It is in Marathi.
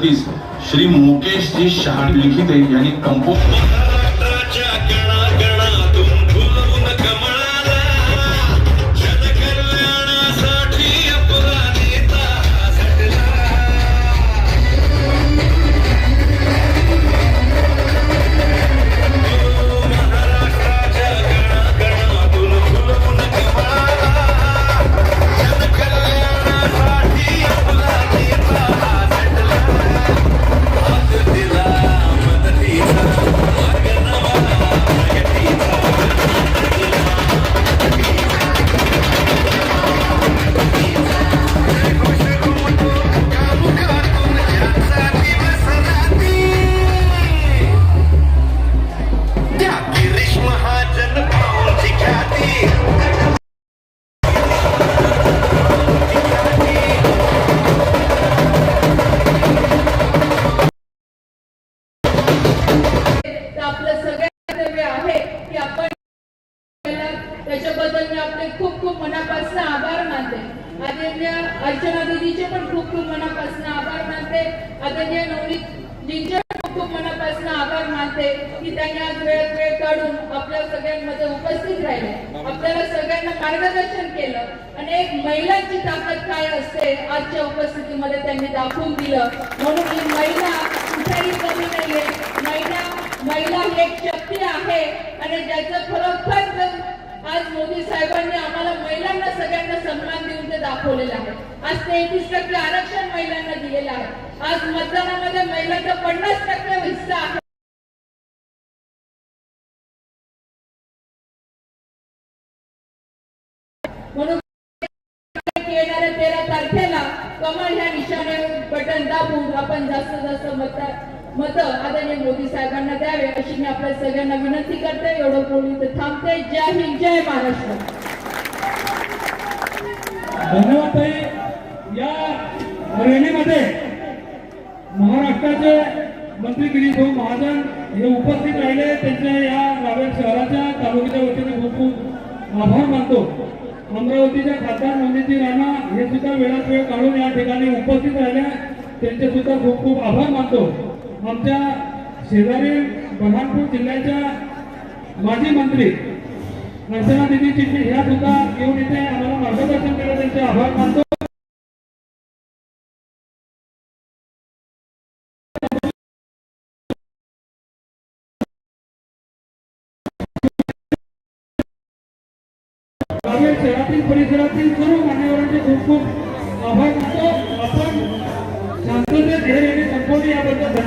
सदतीस श्री मुकेशजी शहाण लिखिते यांनी कंपोज आपले खूप खूप मनापासून आभार मानते. आदरणीय अर्चना दिदीचे पण खूप खूप मनापासून आभार मानते. आदरणीय नवनीतजींचे खूप खूप मनापासून आभार मानते की त्यांनी आज वेळ वेळ काढून आपल्या सगळ्यांमध्ये उपस्थित राहिले. आपल्याला सगळ्यांना मार्गदर्शन केलं. आणि एक महिलांची ताकद काय असते आजच्या उपस्थितीमध्ये त्यांनी दाखवून दिलं. म्हणून ही महिला कुठेही कमी नाहीये. महिला महिला ही एक शक्ती आहे. आणि ज्याचं खरोखर आज मोदी साहेबांनी आम्हाला महिलांना सगळ्यांना सन्मान देऊन ते दाखवलेलं आहे. आज तेहतीस टक्के आरक्षण महिलांना दिलेलं आहे. आज मतदानामध्ये महिलांचा पन्नास टक्के हिस्सा आहे. म्हणून येणाऱ्या तेरा तारखेला कमळ ह्या निशाण्यावर बटन दाबून आपण जास्त जास्त मतदार मत आदरणीय मोदी साहेबांना द्यावे अशी मी आपल्या सगळ्यांना विनंती करते. एवढं बोलून इथे थांबते. जय हिंद जय महाराष्ट्र. धन्यवाद या रॅलीमध्ये महाराष्ट्राचे मंत्री गिरीश भाऊ महाजन हे उपस्थित राहिले. त्यांच्या या रावेर शहराच्या तालुक्याच्या वतीने खूप खूप आभार मानतो. अमरावतीच्या खासदार नवनीती राणा हे सुद्धा वेळात वेळ काढून या ठिकाणी उपस्थित राहिल्या त्यांचे सुद्धा खूप खूप आभार मानतो. आमच्या शेजारी बऱ्हाणपूर जिल्ह्याच्या माजी मंत्री नरसेना दिदी चिटणीस ह्या सुद्धा येऊन इथे आम्हाला मार्गदर्शन केलं त्यांचे आभार मानतो. शहरातील परिसरातील सर्व मान्यवरांचे खूप खूप आभार मानतो. आपण शांततेत हे संपवली याबद्दल